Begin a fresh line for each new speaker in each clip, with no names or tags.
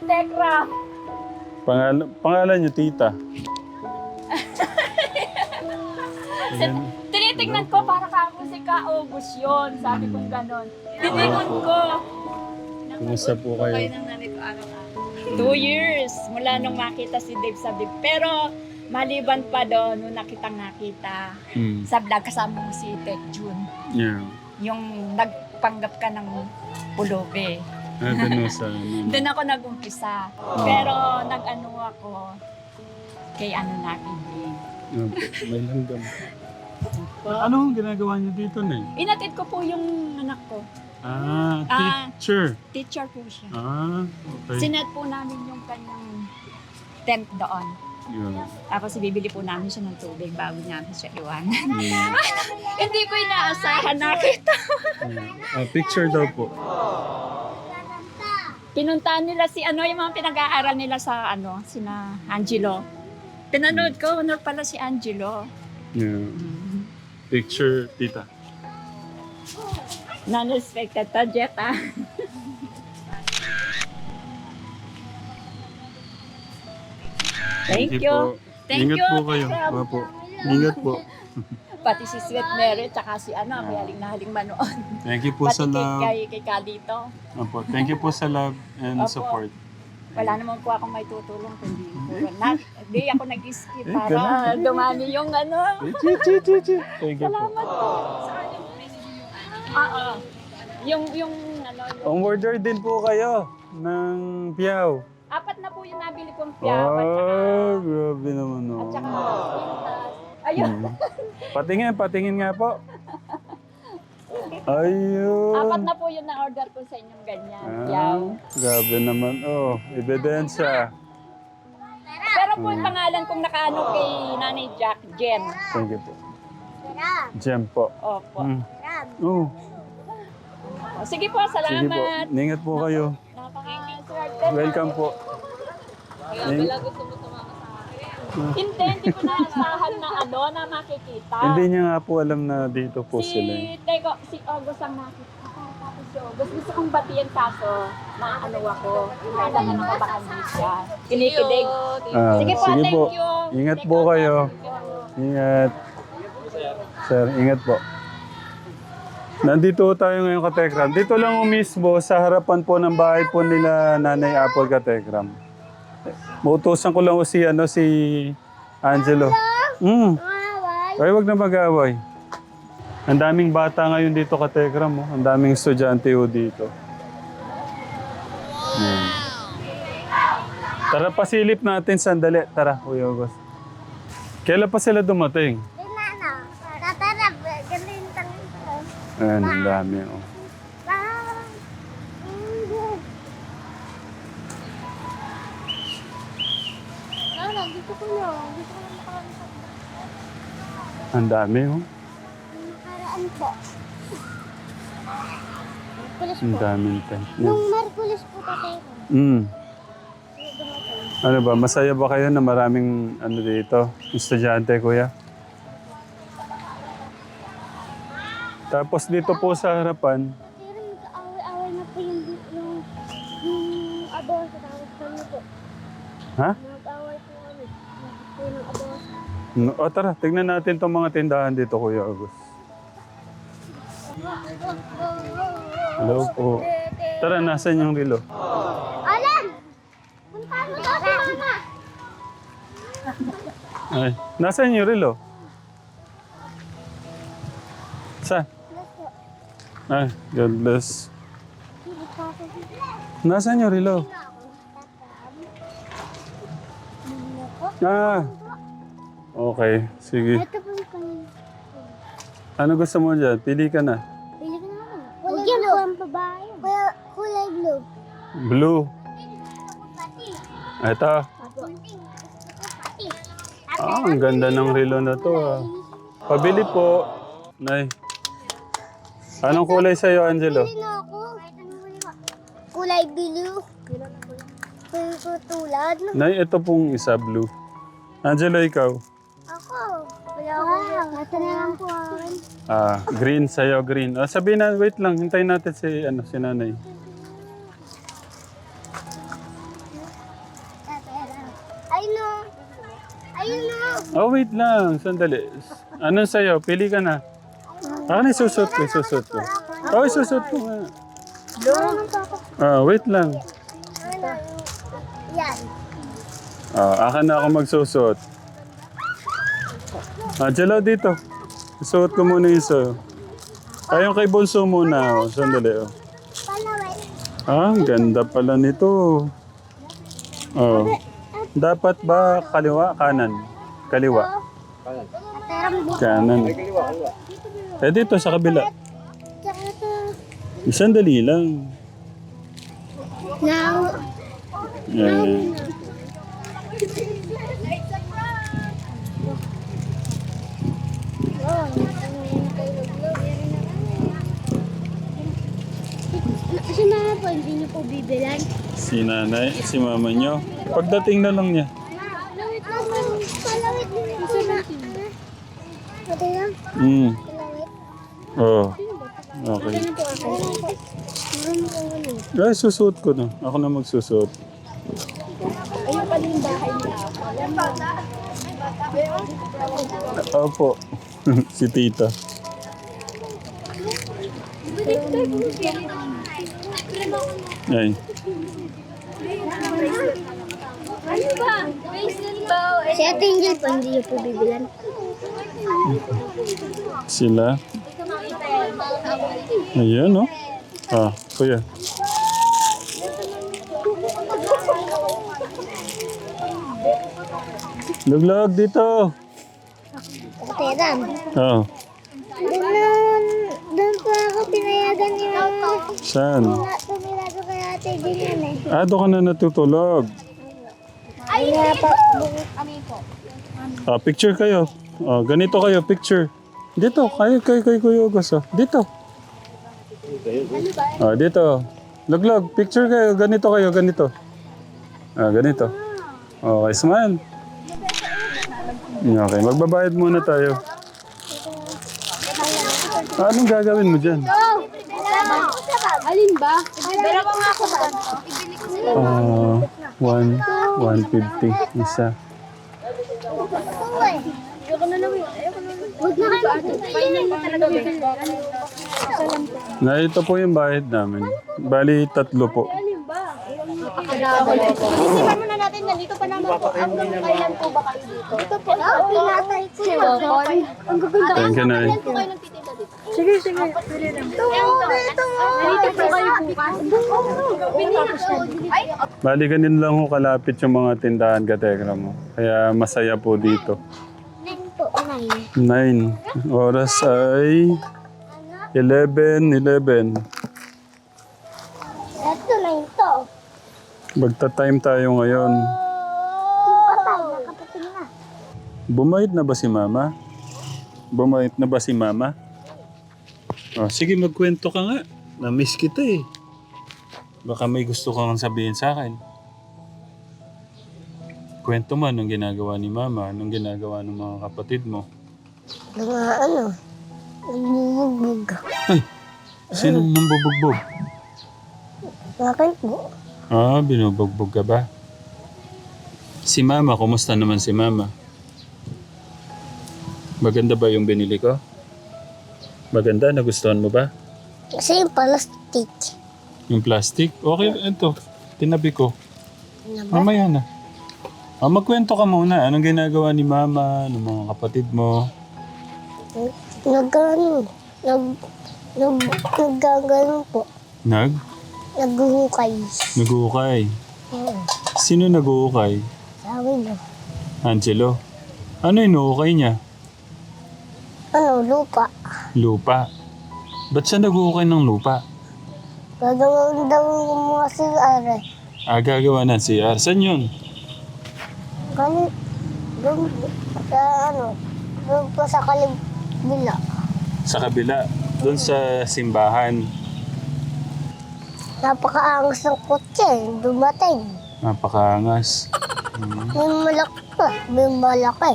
Tekram.
Pangalan, pangalan niyo, tita. Ayan.
Tinitingnan ko para kako si Ka August yun. Sabi ko ganon. Tiningon ko.
Kumusta po kayo?
ng nanay ko araw-araw.
Two years mula nung makita si Dave sa Big. Pero maliban pa doon, nung nakita
Hmm.
sa vlog kasama mo si Tek June.
Yeah.
Yung nagpanggap ka ng pulubi.
Ah, doon sa ano.
Doon ako nag-umpisa. Pero nag-ano ako kay ano.
Yan po, May langgam. Ano ang ginagawa niyo dito, Nay?
Inatid ko po yung anak ko.
Ah,
Ah.
teacher.
Teacher po siya.
Ah, okay.
Sinet po namin yung kanyang tent doon.
Yun.
Tapos bibili po namin siya ng tubig bago namin siya iwanan.
Hmm.
Hindi ko inaasahan nakita.
Hmm. Ah, picture daw po.
Pinuntahan nila si ano, yung mga pinag-aaral nila sa ano, sina Angelo. Pinanood ko, honor pala si Angelo.
Yeah. Picture, tita.
Non-respected to, Jet, ah. Thank you.
po.
Thank
Ingat
you,
po kayo. Opo. Ingat po.
Pati si Sweet Mary, tsaka si ano, may haling na haling manood.
Thank you po
Pati
sa
kay,
love.
kay, kay Kalito.
Opo. Thank you po sa love and
Opo.
support.
Wala naman po akong may tutulong kundi puro na. Hindi ako nag-skip
Eh,
para
ganun.
dumami yung ano.
Eh, chi, chi, chi, chi. Thank you po.
Salamat po. Oo. Yung, yung ano, yung,
On order din po kayo ng piyaw.
apat na po yung nabili kong piyaw at saka,
Oh, grabe naman
at
oh.
saka pintas. Ayun,
Hmm. Patingin, patingin nga po. Ayun.
apat na po yung na-order ko sa inyong ganyan,
Ah,
piyaw.
grabe naman. Oh, ebidensya.
Pero po yung pangalan kong nakaano kay Nanay Jack, Jen.
Thank you po. Gem po.
Opo.
Mm. Oh,
Sige po,
sige po.
salamat.
Ingat po kayo.
Napaka-swerte.
Welcome po. Ing-
Wala gusto mo tumama sa akin.
Hindi, hindi ko naasahan na ano, na makikita.
Hindi niya nga po alam na dito po
si,
sila. eh.
Teko, si August ang nakita. Tapos si August, gusto kong batiin kaso, maano ako. Kailangan ako baka hindi siya. Kinikilig.
Ah,
Sige po,
sige
thank you.
Ingat po kayo. Ingat. Sir, ingat po. Nandito tayo ngayon Katekram. Dito lang mismo sa harapan po ng bahay po nila Nanay Apple Katekram. Mautusan ko lang si, ano, si Angelo. Mm. Ay, wag na mag-away. Ang daming bata ngayon dito Katekram. Oh. Ang daming estudyante ho dito. Yan. Tara, pasilip natin sandali. Tara, Kuya August. Kailan pa sila dumating? Ayan, ang dami. Oh.
Ano, dito ko lang. Dito ko lang nakaraan sa
Ang dami. Oh.
nakaraan po. Merkulis
Ang
po.
daming tent.
Nung Merkulis po tatay ko.
Mm. Ano ba, masaya ba kayo na maraming ano dito? Estudyante, kuya? Tapos dito po sa harapan,
Pero mag-away-away na po yung, yung, yung abaw sa tawag kami po.
ha?
Nag-away po kami. Nag po ng abaw.
No, o tara, tignan natin itong mga tindahan dito, Kuya August. Hello po. Tara, nasan yung relo?
Alan! Punta mo daw si mama.
Ay, nasan yung relo? Saan? Ay, God bless. Nasaan yung relo? Ah, okay. Sige.
Ito po yung kanina.
Ano gusto mo dyan? Pili ka na.
Pili ka na naman. Huwag yan po ang babae. Kaya kulay blue.
Blue. Ito. Ah, ang ganda ng relo na to. Ah. Pabili po. Nay. Anong kulay sa'yo, Angelo?
Pili na ako. Kulay blue. Pili ko tulad.
Nay, ito pong isa, blue. Angelo, ikaw?
Ito na lang po.
Ah, green sa'yo, green. Ah, sabihin na, wait lang, hintayin natin si, ano, si nanay.
Ayun na. Ayun na.
Oh, wait lang. Sandali. Anong sa'yo? Pili ka na. Ako na isusot ko, isusot ko. Oh, isusot ko nga. Ah, wait lang.
Yan.
Ah, akin na ako magsusot. Ah, Jello, dito. Isuot ko muna yung sa'yo. Ayun kay Bonso muna. Oh. Sandali. Oh. Ah, ang ganda pala nito. Oh. Dapat ba kaliwa, kanan? Kaliwa. Kanan. Eh dito sa kabila. Sandali lang.
Now.
Eh.
Kasi mga po, hindi niyo po bibilan.
Si nanay, si mama nyo. Pagdating na lang niya.
Palawit lang. Palawit din. Isa natin. Pwede lang.
Hmm.
Palawit.
Oh. Okay.
Po ako? Meron po ano.
Ay, susuot ko na. Ako na magsusuot.
Ayun pala yung bahay niya.
Opo. si tita. Ay.
Ano ba? Si Ate Angel po, hindi niyo po bibilan.
Sila. Ayan, no? Ah, kuya. Luglog dito.
Ram.
Oh,
Doon doon po ako pinayagan ni Mama.
saan?
Na, tumirago kay Ate yan eh.
Ah, doon ka na natutulog.
Ay, nga pa.
Ah, picture kayo. Ah, ganito kayo, picture. Dito, kayo, kayo, kayo, kayo, August, ah. Dito. Ah, dito. Luglog, picture kayo, ganito kayo, ganito. Ah, ganito. Okay, smile. Okay, magbabayad muna tayo. Ah, anong gagawin mo dyan?
Alin ba? Pero ko nga ako ba?
Ah, one, 150, isa.
Ayoko na lang. Ayoko na lang.
Huwag na kayo.
Final mo talaga ba?
Na ito po yung bayad namin. Bali, tatlo po.
Alin ba? Isipan muna natin na dito pa naman po. Hanggang kailan po ba kayo dito? Dito po.
Pinatay ko.
Ang gaganda.
Thank you, Nay.
Kailan po kayo? Sige, sige. Pili lang. Ito
Dito mo.
Dito po kayo bukas. Ay,
Bali, ganun lang ho kalapit yung mga tindahan katekra mo. Kaya masaya po dito.
Nine po. Nine.
9. Oras ay 11, 11.
Ito, nine to.
Magta-time tayo ngayon.
Nakapating na.
Bumait na ba si mama? Bumait na ba si mama? Oh, sige, magkwento ka nga. Na-miss kita eh. Baka may gusto kang sabihin sa akin. Kwento mo anong ginagawa ni mama, anong ginagawa ng mga kapatid mo.
Mga ano. Nagbubugbog.
Ay, sinong nambubugbog?
Bakit po?
Ah, binubugbog ka ba? Si mama, kumusta naman si mama? Maganda ba yung binili ko? Maganda, nagustuhan mo ba?
Kasi yung plastic.
Yung plastic? Okay, ito. Tinabi ko. Mamaya na. Ah, magkwento ka muna. Anong ginagawa ni mama, ng mga kapatid mo?
Nag, ano, nag, nag, naggagano po.
Nag?
Naghuhukay.
Nag-uukay.
Oo.
Sino nag-uukay?
Sabi mo.
Angelo. Ano inuukay niya?
Ano, lupa.
Lupa. Ba't siya nag-uukay ng lupa?
Gagawin daw yung mga sigara.
Ah, gagawa ng CR. Saan yun?
Ganun, doon, sa ano, doon po sa kalibila.
Sa kabila. Doon sa simbahan.
Napakaangas ng kotse, dumating.
Napakaangas. Hmm.
May malaki pa, may malaki.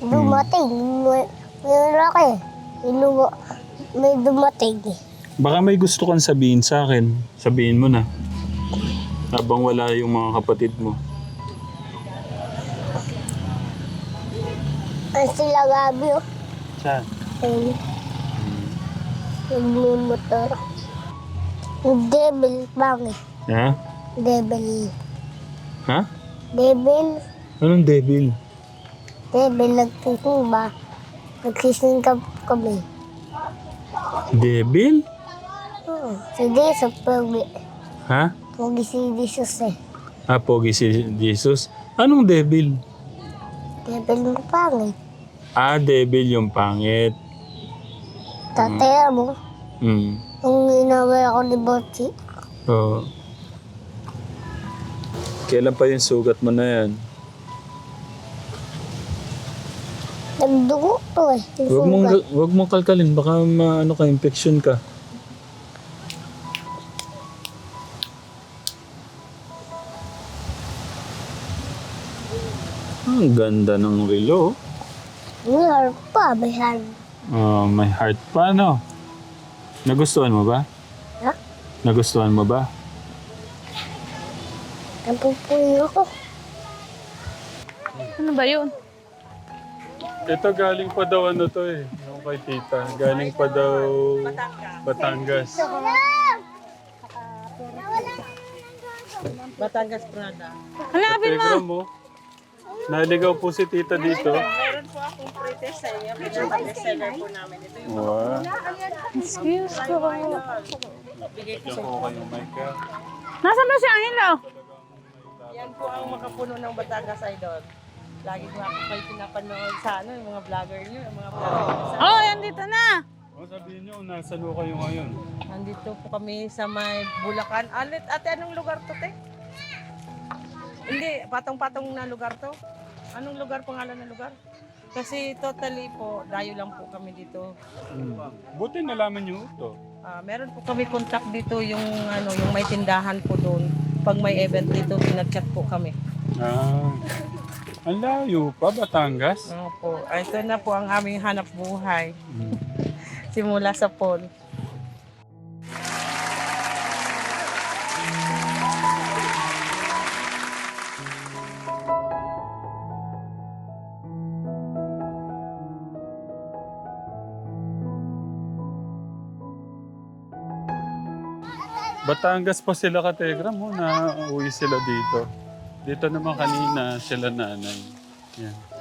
Dumating, may, may malaki. Inuwa, may dumating.
Baka may gusto kang sabihin sa akin. Sabihin mo na. Habang wala yung mga kapatid mo.
Ay sila gabi oh.
Saan?
Ayun. Nagmumotor. Devil pangit.
Ha?
Devil.
Ha?
Devil.
Anong devil?
Devil nagsisimba. Nagsisingkap kami.
Devil?
Oo. Si Jesus, pogi.
Ha?
Pogi si Jesus eh.
Ah, pogi si Jesus. Anong devil?
Devil mo pangit.
Ah, devil yung pangit.
Tataya mo.
Hmm.
Nung inaway ako ni Botsi.
Oo. Kailan pa yung sugat mo na yan?
Nagdugo to eh. Yung
Huwag mong,
sugat.
huwag mong kalkalin. Baka maano ka, infection ka. Ang ganda ng relo.
May harp pa. May harp.
Oh, may heart pa, no? Nagustuhan mo ba?
Ha?
Nagustuhan mo ba?
Napupuyo ako.
Ano ba yun?
Ito galing pa daw ano to eh. Yung kay tita. Galing pa daw Batangas.
Batangas Prada.
Hanapin mo!
Telegram mo. Naligaw po si tita dito.
Meron po akong pretest sa inyo. Pinaka-bestseller po namin. Ito yung
Wow.
Excuse ko.
bigay ko
kayong mic ka.
Nasaan ba si Angelo?
Yan po ang makapuno ng Batangas Idol. Lagi ko ako kayo pinapanood sa ano, yung mga vlogger nyo, yung mga vlogger nyo. Sa,
Oh, yan dito na!
O sabihin nyo, nasan ho kayo ngayon?
nandito po kami sa may Bulacan. Alit, ate, anong lugar to, te? Hindi, patong-patong na lugar to. Anong lugar, pangalan ng lugar? Kasi totally po, dayo lang po kami dito.
Hmm. Buti nalaman nyo ito.
Ah, meron po kami contact dito yung ano, yung may tindahan po doon. Pag may event dito, pinag-chat po kami.
Ah. Ang layo pa, Batangas.
Opo. Ah, Ito na po ang aming hanap buhay.
Hmm.
Simula sa pond.
Batangas pa sila ka Telegram mo na uwi sila dito. Dito naman kanina sila nanay. Yan.